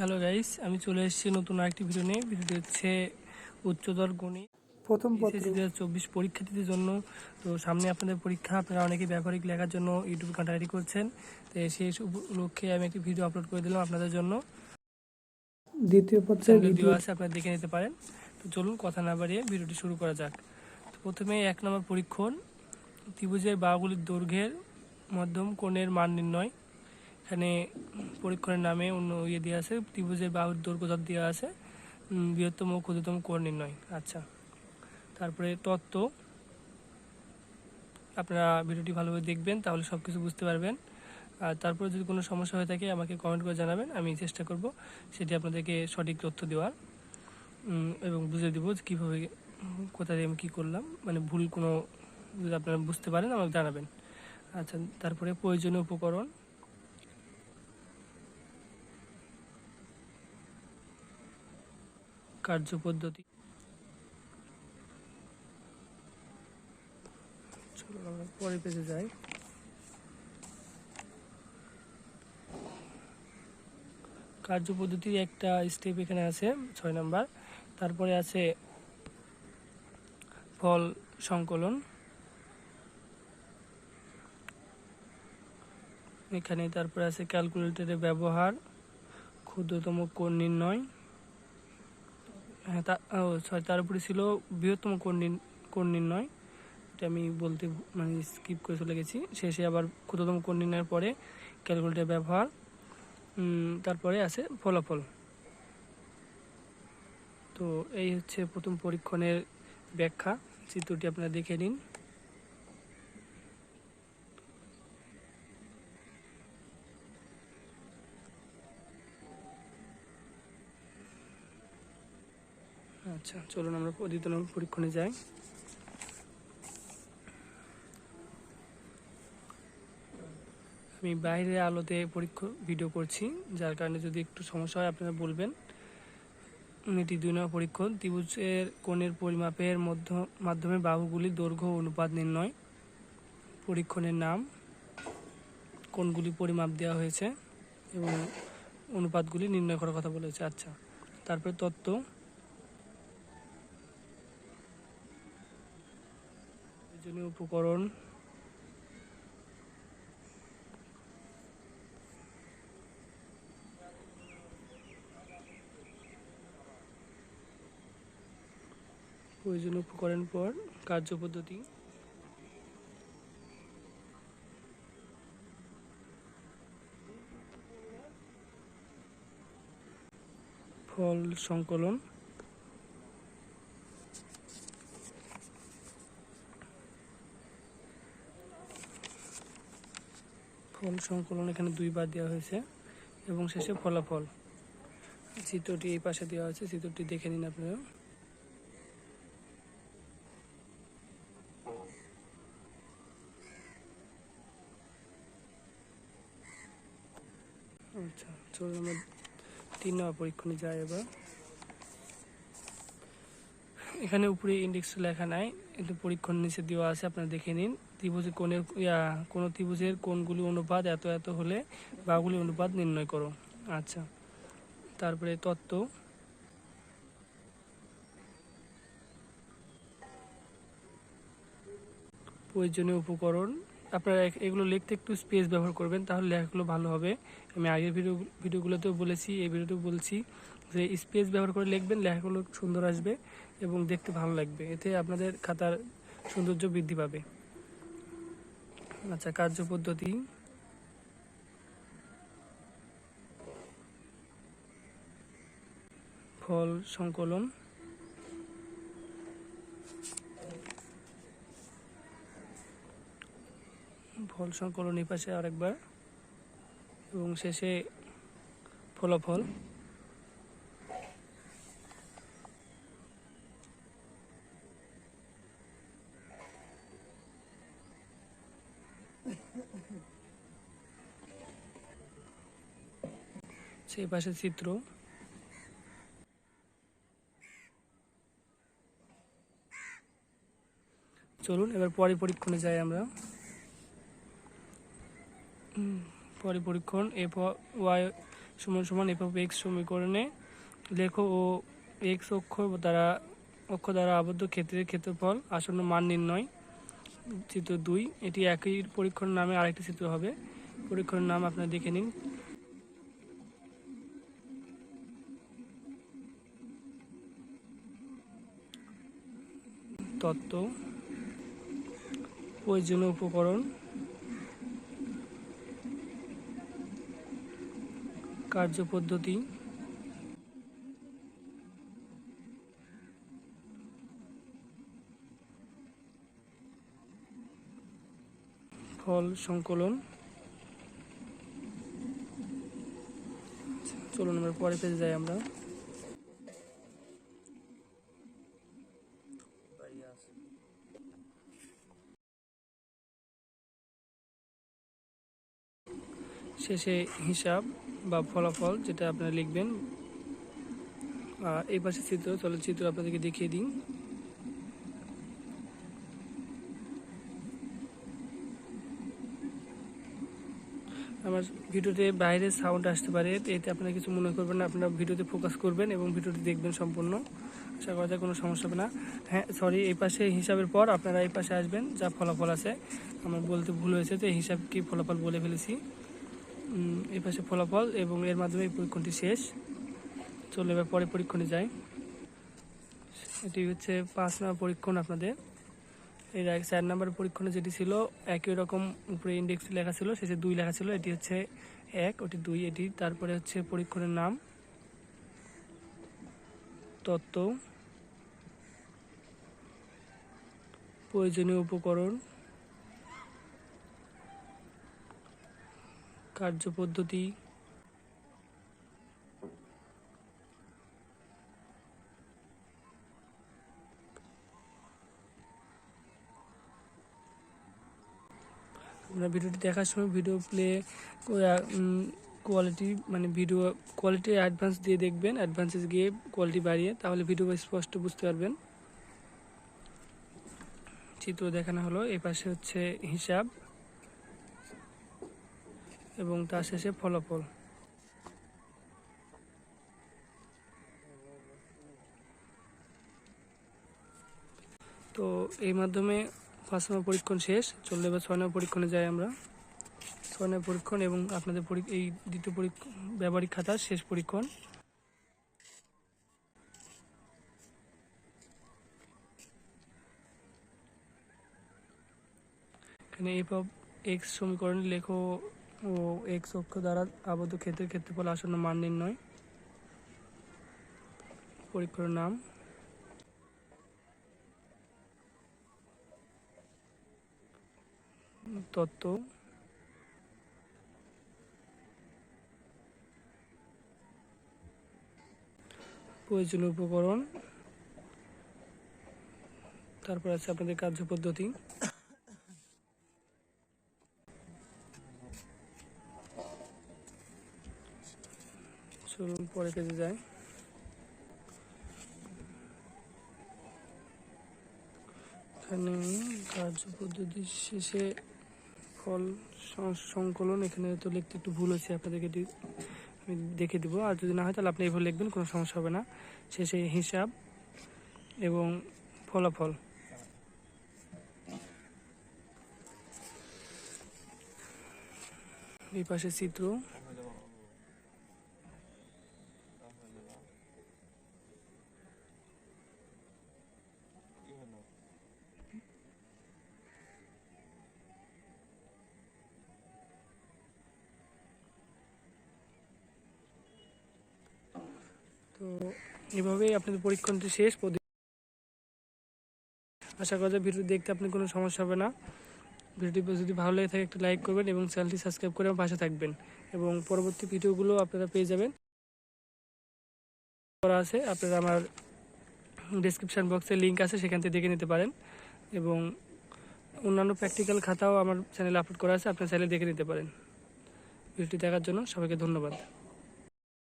Hello guys আমি চলে এসেছি নতুন আরেকটি ভিডিও নিয়ে। ভিডিওটি হচ্ছে উচ্চতর গণিত। প্রথম দু হাজার চব্বিশ পরীক্ষার্থীদের জন্য। তো সামনে আপনাদের পরীক্ষা। আপনারা অনেকে ব্যবহারিক লেখার জন্য ইউটিউব ঘাটাঘাটি করছেন। তো সেই উপলক্ষে আমি একটি ভিডিও আপলোড করে দিলাম আপনাদের জন্য। দ্বিতীয় চ্যানেলে ভিডিও আছে আপনারা দেখে নিতে পারেন। তো চলুন কথা না বাড়িয়ে ভিডিওটি শুরু করা যাক। তো প্রথমে এক নম্বর পরীক্ষণ। ত্রিভুজের বাহুগুলির দৈর্ঘ্যের মধ্যম কোণের মান নির্ণয়। এখানে পরীক্ষণের নামে অন্য ইয়ে দেওয়া আছে, ত্রিভুজের বাহুর দৈর্ঘ্য যত দেওয়া আছে। বৃহত্তম ও ক্ষুদ্রতম কোণ নির্ণয় আচ্ছা। তারপরে তত্ত্ব। আপনারা ভিডিওটি ভালোভাবে দেখবেন, তাহলে সব কিছু বুঝতে পারবেন। আর তারপরে যদি কোনো সমস্যা হয়ে থাকে, আমাকে কমেন্ট করে জানাবেন, আমি চেষ্টা করব সেটি আপনাদেরকে সঠিক তথ্য দেওয়ার। এবং বুঝে দেবো যে কীভাবে কোথায় আমি কী করলাম। মানে ভুল কোনো যদি আপনারা বুঝতে পারেন, আমাকে জানাবেন। আচ্ছা তারপরে প্রয়োজনীয় উপকরণ। কার্যপদ্ধতি চলো আমরা পরের পেজে যাই। কার্যপদ্ধতির একটা স্টেপ এখানে আছে, ছয় নাম্বার। তারপরে আছে ফল সংকলন। এখানে তারপরে আছে ক্যালকুলেটরের ব্যবহার, ক্ষুদ্রতম কোণ নির্ণয়। হ্যাঁ তা সরি তার উপরে ছিল বৃহত্তম কর্ণিন নয়। এটা আমি বলতে মানে স্কিপ করে চলে গেছি। শেষে আবার ক্ষুদ্রতম কোণ নির্ণয়ের পরে ক্যালকুলেটার ব্যবহার। তারপরে আছে ফলাফল। তো এই হচ্ছে প্রথম পরীক্ষণের ব্যাখ্যা। চিত্রটি আপনারা দেখে নিন। আচ্ছা চলুন আমরা দ্বিতীয় পরীক্ষণে যাই। আমি বাইরে আলোতে পরীক্ষা ভিডিও করছি, যার কারণে যদি একটু সমস্যা হয়, আপনারা বলবেন। এটি দুই নম্বর পরীক্ষণ, ত্রিভুজের কোণের পরিমাপের মধ্য, মাধ্যমে বাহুগুলির দৈর্ঘ্য অনুপাত নির্ণয়। পরীক্ষণের নাম কোণগুলি পরিমাপ দেওয়া হয়েছে এবং অনুপাতগুলি নির্ণয় করার কথা বলেছে। আচ্ছা তারপরে তত্ত্ব। প্রয়োজনীয় উপকরণ। প্রয়োজনীয় উপকরণ পর কার্যপদ্ধতি ফল সংকলন। ফল সংকলন এখানে দুইবার দেওয়া হয়েছে এবং শেষে ফলাফল। চিত্রটি এই পাশে দেওয়া আছে, চিত্রটি দেখে নিন আপনারা। আচ্ছা চলুন আমরা তিন নম্বর পরীক্ষণে যাই এবার। এখানে উপরে ইন্ডেক্স লেখা নাই, কিন্তু পরীক্ষণ নিচে দেওয়া আছে, আপনারা দেখে নিন। ত্রিভুজের কোণের কোনো ত্রিভুজের কোণগুলি অনুপাত এত এত হলে বাগুলি অনুপাত নির্ণয় করো। আচ্ছা তারপরে তত্ত্ব। প্রয়োজনীয় উপকরণ আপনারা এগুলো লিখতে একটু স্পেস ব্যবহার করবেন, তাহলে লেখাগুলো ভালো হবে। আমি আগের ভিডিও ভিডিওগুলোতেও বলেছি, এই ভিডিওতেও বলছি যে স্পেস ব্যবহার করে লিখবেন, লেখাগুলো সুন্দর আসবে এবং দেখতে ভালো লাগবে। এতে আপনাদের খাতার সৌন্দর্য বৃদ্ধি পাবে। আচ্ছা কার্যপদ্ধতি ফল সংকলন। ফল সংকলন পাশে আরেকবার। এবং শেষে ফলাফল। সেই পাশে চিত্র। চলুন, এবার পরে পরীক্ষণে যাই আমরা। পরে পরীক্ষণ এফ ওয়াই সমান সমান এফ এক্স সমীকরণে লেখো ও এক্স অক্ষর দ্বারা, অক্ষ দ্বারা আবদ্ধ ক্ষেত্রের ক্ষেত্রফল আসন্ন মান নির্ণয়, চিত্র দুই। এটি একই পরীক্ষণ নামে আরেকটি চিত্র হবে। পরীক্ষণের নাম আপনারা দেখে নিন। তত্ত্ব, প্রয়োজনীয় উপকরণ কার্যপদ্ধতি। ফল সংকলন। চলুন আমরা পরে পেজে যাই আমরা। শেষে হিসাব। বা ফলাফল যেটা আপনারা লিখবেন এই পাশে চিত্র, চলচ্চিত্র আপনাদেরকে দেখিয়ে দিন আমার ভিডিওতে বাইরে সাউন্ড আসতে পারে, এতে আপনারা কিছু মনে করবেন না, আপনারা ভিডিওতে ফোকাস করবেন এবং ভিডিওটি দেখবেন সম্পূর্ণ। আশা করা যায় কোনো সমস্যা হবে না। হ্যাঁ সরি এই পাশে হিসাবের পর আপনারা এই পাশে আসবেন, যা ফলাফল আছে। আমার বলতে ভুল হয়েছে, তো এই হিসাব কি ফলাফল বলে ফেলেছি। এই পাশে ফলাফল এবং এর মাধ্যমে এই পরীক্ষণটি শেষ। চলে এবার পরে পরীক্ষণে যাই। এটি হচ্ছে পাঁচ নম্বর পরীক্ষণ আপনাদের। আগে চার নম্বর পরীক্ষণে যেটি ছিল, একই রকম উপরে ইন্ডেক্স লেখা ছিল, শেষে দুই লেখা ছিল, এটি হচ্ছে এক, ওটি দুই, এটি, তারপরে হচ্ছে পরীক্ষণের নাম। তত্ত্ব। প্রয়োজনীয় উপকরণ। কার্যপদ্ধতি। আমরা ভিডিওটি দেখার সময় ভিডিও প্লে কোয়ালিটি মানে ভিডিও কোয়ালিটি অ্যাডভান্স দিয়ে দেখবেন। অ্যাডভান্সে গিয়ে কোয়ালিটি বাড়িয়ে, তাহলে ভিডিও স্পষ্ট বুঝতে পারবেন। চিত্র দেখানো হলো এই পাশে হচ্ছে হিসাব। এবং তার শেষে ফলাফল। তো এই মাধ্যমে পাঁচ নম্বর পরীক্ষণ শেষ, চললে এবার ছয় নম্বর পরীক্ষণে যাই আমরা। ছয় নম্বর পরীক্ষণ এবং আপনাদের এই দ্বিতীয় পরীক্ষণ ব্যবহারিক খাতার শেষ পরীক্ষণ। এখানে এফ অফ এক্স সমীকরণ লেখো ও এক্স অক্ষ দ্বারা আবদ্ধ ক্ষেত্রের ক্ষেত্রফল আসন্ন মান নির্ণয়। পরীক্ষার নাম। তত্ত্ব। প্রয়োজনীয় উপকরণ। তারপর আছে আপনাদের কার্যপদ্ধতি চলুন পরে পেজে যায়। এখানে কার্যপদ্ধতির শেষে ফল সংকলন, এখানে তো লিখতে একটু ভুল হচ্ছে আপনাদেরকে আমি দেখে দিব। আর যদি না হয় তাহলে আপনি এইভাবে লিখবেন, কোনো সমস্যা হবে না। শেষে হিসাব এবং ফলাফল। এই পাশে চিত্র। তো এভাবেই আপনাদের পরীক্ষণটি শেষ আশা করা যায় ভিডিও দেখতে আপনার কোনো সমস্যা হবে না। ভিডিওটি যদি ভালো লেগে থাকে একটু লাইক করবেন এবং চ্যানেলটি সাবস্ক্রাইব করে আমার পাশে থাকবেন এবং পরবর্তী ভিডিওগুলো আপনারা পেয়ে যাবেন। করা আছে, আপনারা আমার ডিসক্রিপশান বক্সে লিঙ্ক আছে, সেখান থেকে দেখে নিতে পারেন এবং অন্যান্য প্র্যাকটিক্যাল খাতাও আমার চ্যানেলে আপলোড করা আছে, আপনার চাইলে দেখে নিতে পারেন। ভিডিওটি দেখার জন্য সবাইকে ধন্যবাদ।